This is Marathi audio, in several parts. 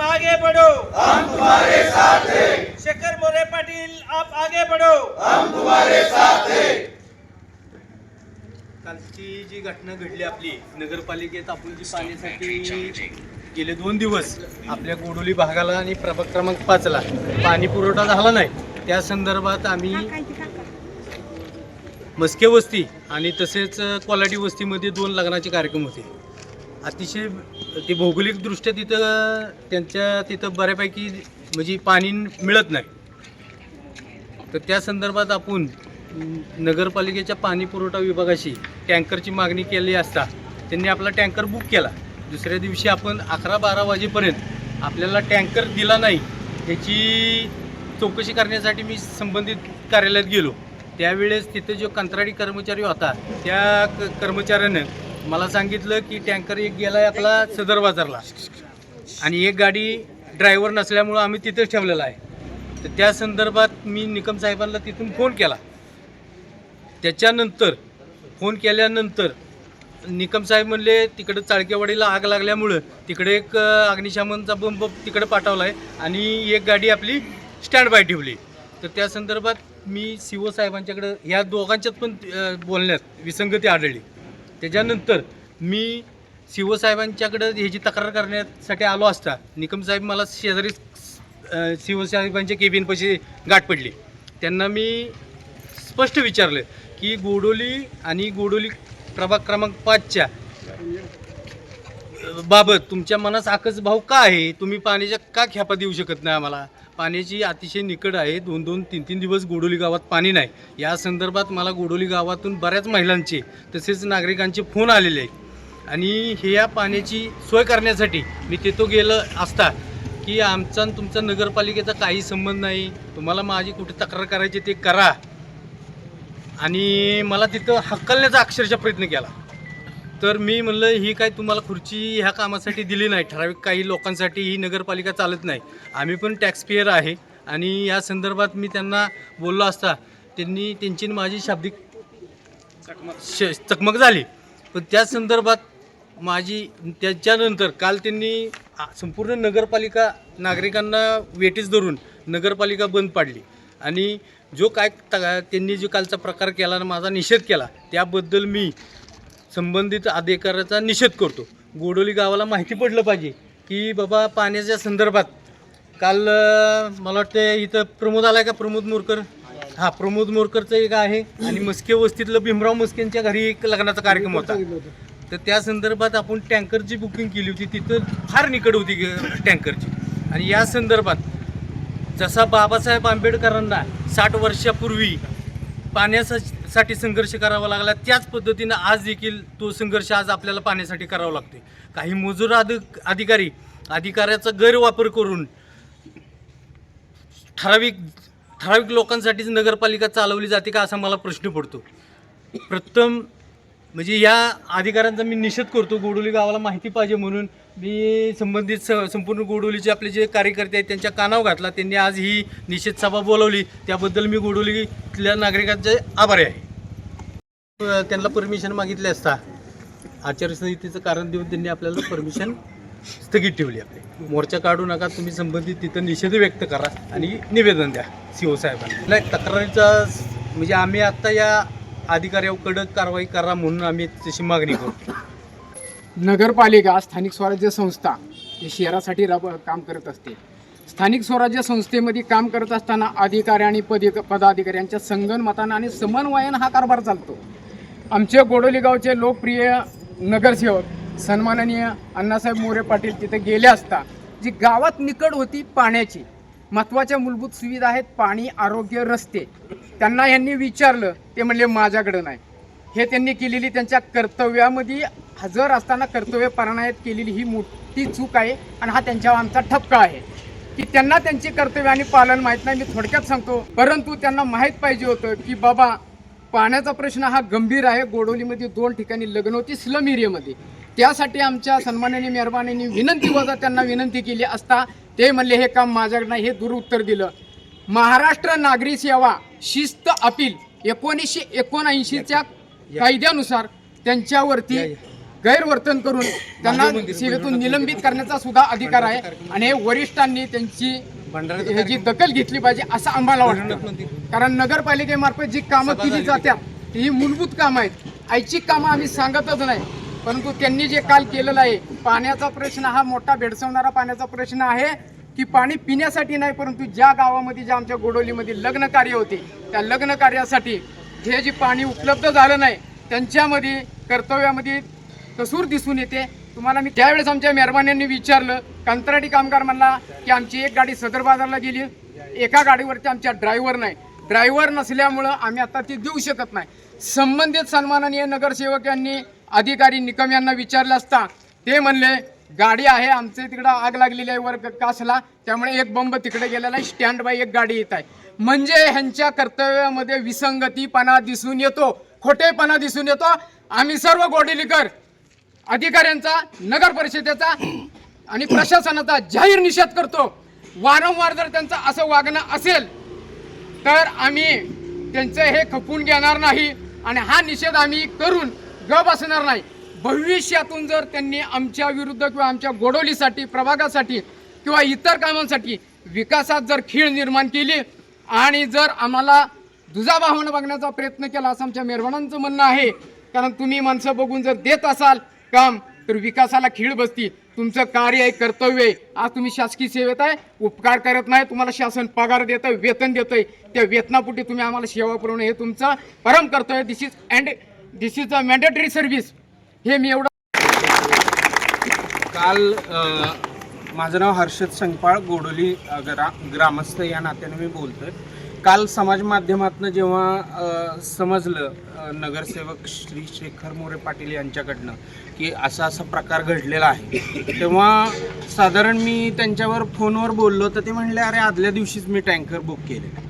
तुम आगे बढ़ो हम तुम्हारे साथ हैं। शेखर मोरे पाटील आप आगे बढ़ो हम तुम्हारे साथ हैं। कालची जी घटना घडली आपली नगरपालिकेत आपण जी पाण्यासाठी गेले दोन दिवस आपल्या गोडोली भागाला आणि प्रभाग क्रमांक पाचला पाणी पुरवठा झाला नाही. त्या संदर्भात आम्ही मस्के वस्ती आणि तसेच क्वालिटी वस्तीमध्ये दोन लग्नाचे कार्यक्रम होते. अतिशय ते भौगोलिकदृष्ट्या तिथं त्यांच्या तिथं बऱ्यापैकी म्हणजे पाणी मिळत नाही. तर त्या संदर्भात आपण नगरपालिकेच्या पाणी पुरवठा विभागाशी टँकरची मागणी केली असता त्यांनी आपला टँकर बुक केला. दुसऱ्या दिवशी आपण अकरा बारा वाजेपर्यंत आपल्याला टँकर दिला नाही याची चौकशी करण्यासाठी मी संबंधित कार्यालयात गेलो. त्यावेळेस तिथे जो कंत्राटी कर्मचारी होता त्या क कर्मचाऱ्यानं मला सांगितलं की टँकर एक गेला आहे आपला सदर बाजारला. आणि एक गाडी ड्रायव्हर नसल्यामुळं आम्ही तिथेच ठेवलेला आहे. तर त्या संदर्भात मी निकम साहेबांना तिथून फोन केला. त्याच्यानंतर फोन केल्यानंतर निकम साहेब म्हणले तिकडं चाळकेवाडीला आग लागल्यामुळं तिकडे एक अग्निशामनचा बंब तिकडे पाठवला आहे आणि एक गाडी आपली स्टँड बाय ठेवली. तर त्या संदर्भात मी सी ओ साहेबांच्याकडं ह्या दोघांच्यात पण बोलण्यात विसंगती आढळली. त्याच्यानंतर मी शिवसाहेबांच्याकडं ह्याची तक्रार करण्यासाठी आलो असता निकम साहेब मला शेजारी शिवसाहेबांच्या केबिनपाशी गाठ पडली. त्यांना मी स्पष्ट विचारलं की गोडोली आणि गोडोली प्रभाग क्रमांक पाचच्या बाबत तुमच्या मनात आकच भाव का आहे? तुम्ही पाण्याच्या का खेपा देऊ शकत नाही आम्हाला? पाण्याची अतिशय निकड आहे. दोन दोन तीन तीन दिवस गोडोली गावात पाणी नाही. या संदर्भात मला गोडोली गावातून बऱ्याच महिलांचे तसेच नागरिकांचे फोन आलेले आहेत. आणि हे या पाण्याची सोय करण्यासाठी मी तिथं गेलं असता की आमचा आणि तुमचा नगरपालिकेचा काही संबंध नाही. तुम्हाला माझी कुठे तक्रार करायची ते करा. आणि मला तिथं हक्कलण्याचा अक्षरशः प्रयत्न केला. तर मी म्हणलं ही काय तुम्हाला खुर्ची ह्या कामासाठी दिली नाही. ठराविक काही लोकांसाठी ही नगरपालिका चालत नाही. आम्ही पण टॅक्स आहे. आणि या संदर्भात मी त्यांना बोललो असता त्यांनी त्यांची माझी शाब्दिक श चकमक झाली. पण त्या संदर्भात माझी त्याच्यानंतर काल त्यांनी संपूर्ण नगरपालिका नागरिकांना वेटीस धरून नगरपालिका बंद पाडली. आणि जो काय त्यांनी जो कालचा प्रकार केला आणि माझा निषेध केला त्याबद्दल मी संबंधित अधिकाऱ्याचा निषेध करतो. गोडोली गावाला माहिती पडलं पाहिजे की बाबा पाण्याच्या संदर्भात काल मला वाटतं इथं प्रमोद आलाय का? प्रमोद मोरकर. हा प्रमोद मोरकरचं एक आहे आणि मस्के वस्तीतलं भीमराव मस्केंच्या घरी एक लग्नाचा कार्यक्रम होता. तर त्या संदर्भात आपण टँकरची बुकिंग केली होती. तिथं फार निकड होती ग- टँकरची. आणि या संदर्भात जसा बाबासाहेब आंबेडकरांना साठ वर्षापूर्वी पाण्यासाठी संघर्ष करावा लागला. त्याच पद्धतीनं आज देखील तो संघर्ष आज आपल्याला पाण्यासाठी करावा लागतो काही मजूर अधिक अधिकारी अधिकाऱ्याचा गैरवापर करून ठराविक ठराविक लोकांसाठीच नगरपालिका चालवली जाते का असा मला प्रश्न पडतो. प्रथम म्हणजे या अधिकाऱ्यांचा मी निषेध करतो. गोडोली गावाला माहिती पाहिजे म्हणून मी संबंधित स संपूर्ण गोडोलीचे आपले जे कार्यकर्ते आहेत त्यांच्या कानावर घातला. त्यांनी आज ही निषेध सभा बोलावली. त्याबद्दल मी गोडोलीतल्या नागरिकांचे आभारी आहे. त्यांना परमिशन मागितले असता आचारसंहितेचं कारण देऊन त्यांनी आपल्याला परमिशन स्थगित ठेवली आपली. मोर्चा काढू नका तुम्ही संबंधित तिथं निषेध व्यक्त करा आणि निवेदन द्या सी ओ साहेबांना नाही, तक्रारीचा म्हणजे आम्ही आत्ता या अधिकाऱ्यावर कडक कारवाई करा म्हणून आम्ही तशी मागणी करतो. नगरपालिका स्थानिक स्वराज्य संस्था ही शहरासाठी राब काम करत असते. स्थानिक स्वराज्य संस्थेमध्ये काम करत असताना अधिकारी आणि पदी पदाधिकाऱ्यांच्या संगनमतानं आणि समन्वयन हा कारभार चालतो. आमचे गोडोली गावचे लोकप्रिय नगरसेवक सन्माननीय अण्णासाहेब मोरे पाटील तिथे गेले असता जी गावात निकड होती पाण्याची महत्त्वाच्या मूलभूत सुविधा आहेत पाणी आरोग्य रस्ते. त्यांना यांनी विचारलं ते म्हणले माझ्याकडं नाही. हे त्यांनी केलेली त्यांच्या कर्तव्यामध्ये हजर असताना कर्तव्य पारायणात केलेली ही मोठी चूक आहे आणि हा त्यांच्यावर आमचा ठपका आहे. की त्यांना त्यांचे कर्तव्य आणि पालन माहीत नाही मी थोडक्यात सांगतो. परंतु त्यांना माहीत पाहिजे होतं की बाबा पाण्याचा प्रश्न हा गंभीर आहे. गोडोलीमध्ये दोन ठिकाणी लग्न होती स्लम एरियामध्ये. त्यासाठी आमच्या सन्मानाने मेहरबानीने विनंती वजा त्यांना विनंती केली असता ते म्हणले हे काम माझ्याकडनं हे दुरुत्तर दिलं. महाराष्ट्र नागरी सेवा शिस्त अपील एकोणीसशे एकोणऐंशीच्या कायद्यानुसार त्यांच्यावरती गैरवर्तन करून त्यांना सेवेतून निलंबित करण्याचा सुद्धा अधिकार आहे. आणि हे वरिष्ठांनी त्यांची ह्याची दखल घेतली पाहिजे असं आम्हाला वाटतं. कारण नगरपालिकेमार्फत जी कामं केली जातात ही मूलभूत कामं आहेत. ऐच्छिक कामं आम्ही सांगतच नाही. परंतु त्यांनी जे काल केलेलं आहे पाण्याचा प्रश्न हा मोठा भेडसावणारा पाण्याचा प्रश्न आहे की पाणी पिण्यासाठी नाही परंतु ज्या गावामध्ये ज्या आमच्या गोडोलीमध्ये लग्न कार्य होते त्या लग्न कार्यासाठी जे जे पाणी उपलब्ध झालं नाही त्यांच्यामध्ये कर्तव्यामध्ये कसूर दिसून येते. तुम्हाला मी त्यावेळेस आमच्या मेहरबान्यांनी विचारलं कंत्राटी कामगार म्हणला की आमची एक गाडी सदर बाजारला गेली एका गाडीवरती आमच्या ड्रायव्हर नाही. ड्रायव्हर नसल्यामुळं आम्ही आता ती देऊ शकत नाही. संबंधित सन्माननीय नगरसेवक यांनी अधिकारी निकम यांना विचारलं असता ते म्हणले गाडी आहे आमच्या तिकडं आग लागलेली आहे वर कासला त्यामुळे एक बंब तिकडे गेलेला आहे स्टँड बाय एक गाडी येत आहे. म्हणजे ह्यांच्या कर्तव्यामध्ये विसंगतीपणा दिसून येतो खोटेपणा दिसून येतो. आम्ही सर्व गोडेलीकर अधिकाऱ्यांचा नगर परिषदेचा आणि प्रशासनाचा जाहीर निषेध करतो. वारंवार जर त्यांचं असं वागणं असेल तर आम्ही त्यांचं हे खपून घेणार नाही आणि हा निषेध आम्ही करून ग बसणार नाही. भविष्यातून जर त्यांनी आमच्या विरुद्ध किंवा आमच्या गोडोलीसाठी प्रभागासाठी किंवा इतर कामांसाठी विकासात जर खीळ निर्माण केली आणि जर आम्हाला दुजाभावानं बघण्याचा प्रयत्न केला असं आमच्या मेरवणांचं म्हणणं आहे कारण तुम्ही माणसं बघून जर देत असाल काम तर विकासाला खीळ बसती. तुमचं कार्य आहे कर्तव्य आहे. आज तुम्ही शासकीय सेवेत आहे उपकार करत नाही तुम्हाला शासन पगार देतं आहे वेतन देतंय. आहे त्या वेतनापुटी तुम्ही आम्हाला सेवा पुरवणं हे तुमचं परम कर्तव्य this is and this is a mandatory service हे मी एवढं काल अ, माझं नाव हर्षद संगपाळ गोडोली ग्रा ग्रामस्थ या नात्याने मी बोलतो आहे काल समाज माध्यमातनं जेव्हा समजलं नगरसेवक श्री शेखर मोरे पाटील यांच्याकडनं की असा असा प्रकार घडलेला आहे तेव्हा साधारण मी त्यांच्यावर फोनवर बोललो तर ते म्हणले अरे आदल्या दिवशीच मी टँकर बुक केले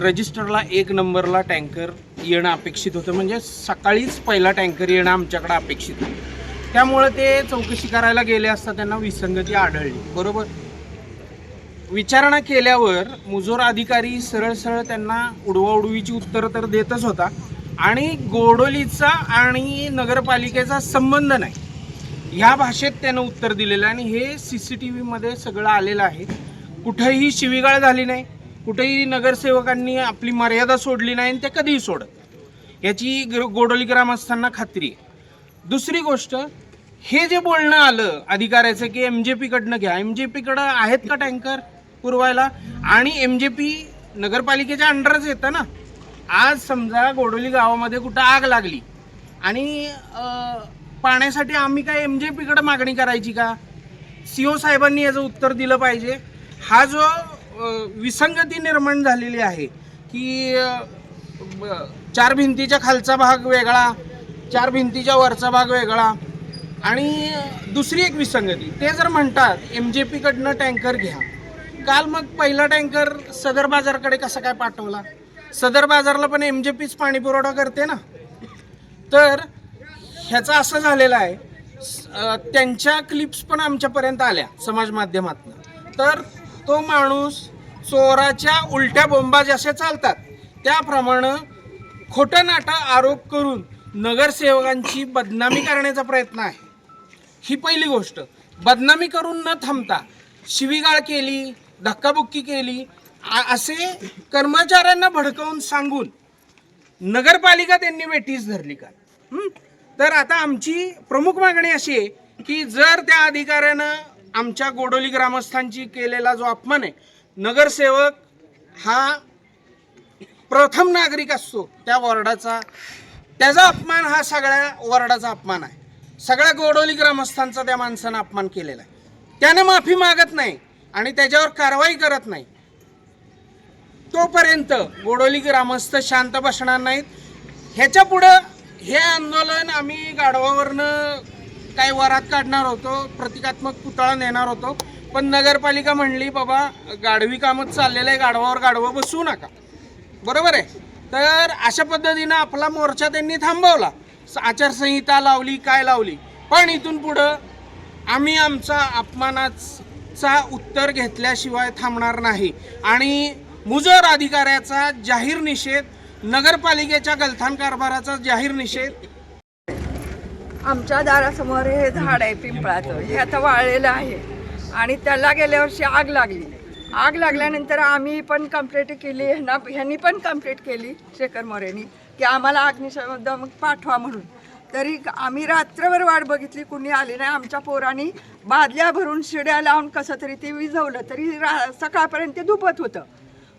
रजिस्टरला एक नंबरला टँकर येणं अपेक्षित होतं म्हणजे सकाळीच पहिला टँकर येणं आमच्याकडं अपेक्षित होतं. त्यामुळे ते चौकशी करायला गेले असता त्यांना विसंगती आढळली. बरोबर? विचारणा केल्यावर मुजोर अधिकारी सरळ सरळ त्यांना उडवाउडवीची उत्तरं तर देतच होता. आणि गोडोलीचा आणि नगरपालिकेचा संबंध नाही. ह्या भाषेत त्यानं उत्तर दिलेलं आहे आणि हे सी सी टी व्हीमध्ये सगळं आलेलं आहे. कुठेही शिवीगाळ झाली नाही. कुठेही नगरसेवकांनी आपली मर्यादा सोडली नाही आणि ते कधीही सोडत. याची गोडोली ग्रामस्थांना खात्री आहे. दुसरी गोष्ट हे जे बोलणं आलं अधिकाऱ्याचं की एम जे पीकडनं घ्या. एम जे पीकडं आहेत का टँकर पुरवायला? आणि एम जे पी नगरपालिकेच्या अंडरच येतं ना. आज समजा गोडोली गावामध्ये कुठं आग लागली. आणि पाण्यासाठी आम्ही काय एम जे पीकडं मागणी करायची का? सी ओ साहेबांनी याचं उत्तर दिलं पाहिजे. हा जो विसंगती निर्माण झालेली आहे की ब- चार भिंतीच्या खालचा भाग वेगळा चार भिंतीच्या वरचा भाग वेगळा आणि दुसरी एक विसंगती ते जर म्हणतात एम जे पीकडनं टँकर घ्या. काल मग पहिला टँकर सदर बाजारकडे कसा काय पाठवला? सदर बाजारला पण एम जे पीच पाणी पुरवठा करते ना. तर ह्याचं असं झालेलं आहे स- त्यांच्या क्लिप्स पण आमच्यापर्यंत आल्या समाज माध्यमातनं. तर तो माणूस चोराच्या उलट्या बोंबा जसे चालतात त्याप्रमाणे खोटं नाटं आरोप करून नगरसेवकांची बदनामी करण्याचा प्रयत्न आहे. ही पहिली गोष्ट. बदनामी करून न थांबता शिवीगाळ केली धक्काबुक्की केली असे कर्मचाऱ्यांना भडकवून सांगून नगरपालिका त्यांनी वेटीस धरली का? तर आता आमची प्रमुख मागणी अशी आहे की जर त्या अधिकाऱ्यानं आमच्या गोडोली ग्रामस्थांची केलेला जो अपमान आहे नगरसेवक हा प्रथम नागरिक असतो त्या वॉर्डाचा. त्याचा अपमान हा सगळ्या वॉर्डाचा अपमान आहे. सगळ्या गोडोली ग्रामस्थांचा त्या माणसानं अपमान केलेला आहे. त्याने माफी मागत नाही आणि त्याच्यावर कारवाई करत नाही. तोपर्यंत गोडोली ग्रामस्थ शांत बसणार नाहीत. ह्याच्या पुढं हे आंदोलन आम्ही गाढवावरनं काही वरात काढणार होतो प्रतिकात्मक पुतळा नेणार होतो. पण नगरपालिका म्हणली बाबा गाढवी कामच चाललेलं आहे गाढवावर गाढवं बसवू नका. बरोबर आहे. तर अशा पद्धतीनं आपला मोर्चा त्यांनी थांबवला. आचारसंहिता लावली काय लावली? पण इथून पुढं आम्ही आमचा अपमानाचा उत्तर घेतल्याशिवाय थांबणार नाही. आणि मुजोर अधिकाऱ्याचा जाहीर निषेध नगरपालिकेच्या गलथान कारभाराचा जाहीर निषेध. आमच्या दारासमोर हे झाड आहे पिंपळाचं. हे आता वाळलेलं आहे. आणि त्याला गेल्या वर्षी आग लागली. आग लागल्यानंतर आम्ही पण कंप्लेंट केली ह्यांना ह्यांनी पण कंप्लेंट केली शेखर मोरेनी. की आम्हाला अग्निशमन पाठवा म्हणून. तरी आम्ही रात्रभर वाट बघितली कुणी आली नाही. आमच्या पोरांनी बादल्या भरून शिड्या लावून कसं तरी ते विझवलं तरी रा सकाळपर्यंत ते दुपत होतं.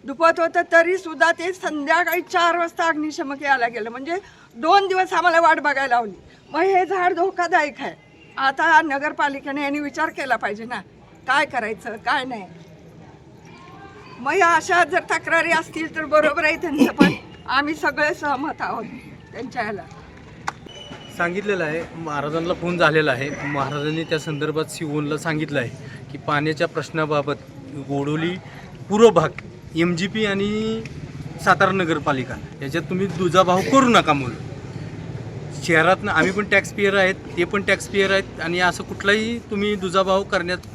दुपत होतं तरी सुद्धा ते संध्याकाळी चार वाजता अग्निशमक यायला गेलं. म्हणजे दोन दिवस आम्हाला वाट बघायला लावली. मग हे झाड धोकादायक आहे. आता नगरपालिकेने यांनी विचार केला पाहिजे ना. काय करायचं काय नाही. मग या अशा जर तक्रारी असतील तर बरोबर आहे त्यांचं पण. आम्ही सगळे सहमत आहोत त्यांच्या ह्याला सांगितलेलं आहे महाराजांना फोन झालेला आहे. महाराजांनी त्या संदर्भात सिओनला सांगितलं आहे की पाण्याच्या प्रश्नाबाबत गोडोली पूर्व भाग एम जी पी आणि सातारा नगरपालिका याच्यात तुम्ही दुजाभाव करू नका म्हणून. शहरातनं आम्ही पण टॅक्स पेयर आहेत ते पण टॅक्स पेयर आहेत आणि असं कुठलाही तुम्ही दुजाभाव करण्यात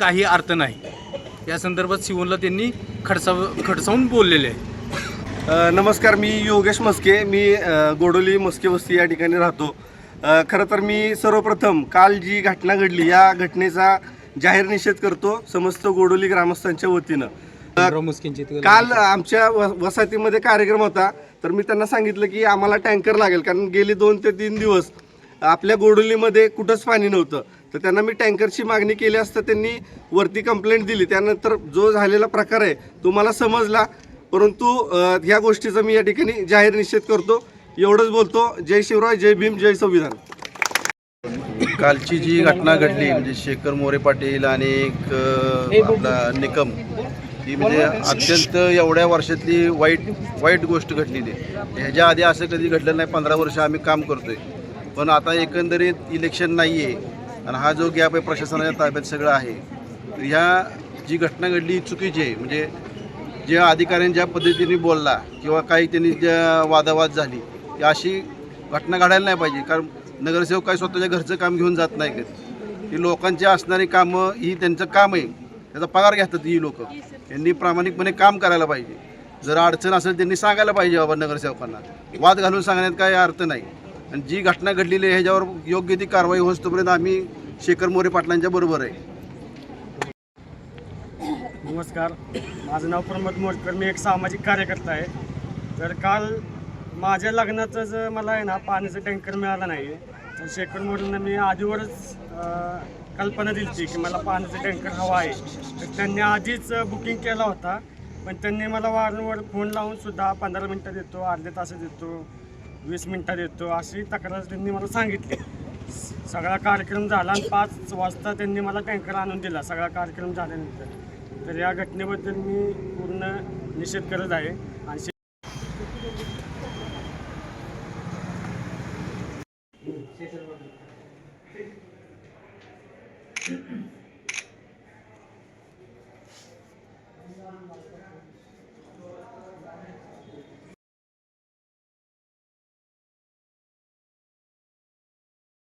काही अर्थ नाही. या संदर्भात सिओनला त्यांनी खडसाव खडसावून बोललेले आहे. नमस्कार मी योगेश मस्के मी गोडोली मस्के वस्ती या ठिकाणी राहतो. खरं तर मी सर्वप्रथम काल जी घटना घडली या घटनेचा जाहीर निषेध करतो समस्त गोडोली ग्रामस्थांच्या वतीनं. काल आमच्या वसाहतीमध्ये कार्यक्रम होता. तर मी त्यांना सांगितलं की आम्हाला टँकर लागेल कारण गेली दोन ते तीन दिवस आपल्या गोडोलीमध्ये कुठंच पाणी नव्हतं. तर त्यांना मी टँकरची मागणी केली असता त्यांनी वरती कंप्लेंट दिली. त्यानंतर जो झालेला प्रकार आहे तो मला समजला. परंतु ह्या गोष्टीचा मी या ठिकाणी जाहीर निषेध करतो. एवढंच बोलतो. जय शिवराय जय भीम जय संविधान. कालची जी घटना घडली म्हणजे शेखर मोरे पाटील आणि एक आपला निकम ही म्हणजे अत्यंत एवढ्या वर्षातली वाईट वाईट गोष्ट घडलेली आहे. ह्याच्या आधी असं कधी घडलं नाही पंधरा वर्ष आम्ही काम करतोय. पण आता एकंदरीत इलेक्शन नाही आहे आणि हा जो गॅप आहे प्रशासनाच्या ताब्यात सगळं आहे. तर ह्या जी घटना घडली चुकीची आहे. म्हणजे ज्या अधिकाऱ्यांनी ज्या पद्धतीने बोलला किंवा काही त्यांनी ज्या वादावाद झाली अशी घटना घडायला नाही पाहिजे. कारण नगरसेवक काही स्वतःच्या घरचं काम घेऊन जात नाही कधी. ही लोकांची असणारी कामं ही त्यांचं काम आहे. त्याचा पगार घेतात ही लोक. यांनी प्रामाणिकपणे काम करायला पाहिजे. जर अडचण असेल त्यांनी सांगायला पाहिजे बाबा नगरसेवकांना. वाद घालून सांगण्यात काही अर्थ नाही. आणि जी घटना घडलेली आहे ह्याच्यावर योग्य ती कारवाई होतोपर्यंत आम्ही शेखर मोरे पाटलांच्या बरोबर आहे. नमस्कार. माझं नाव प्रमोद मोरकर मी एक सामाजिक कार्यकर्ता आहे. तर काल माझ्या लग्नाचं जर मला आहे ना पाण्याचं टँकर मिळाला नाही. तर शेखर मोरेंना मी आधीवरच कल्पना दिली होती की मला पाण्याचं टँकर हवा आहे. तर त्यांनी आधीच बुकिंग केला होता. पण त्यांनी मला वारंवार फोन लावूनसुद्धा पंधरा मिनटं देतो अर्ध्या तासात देतो वीस मिनटात देतो अशी तक्रार त्यांनी मला सांगितली. सगळा कार्यक्रम झाला आणि पाच वाजता त्यांनी मला टँकर आणून दिला. सगळा कार्यक्रम झाल्यानंतर. तर या घटनेबद्दल मी पूर्ण निषेध करत आहे.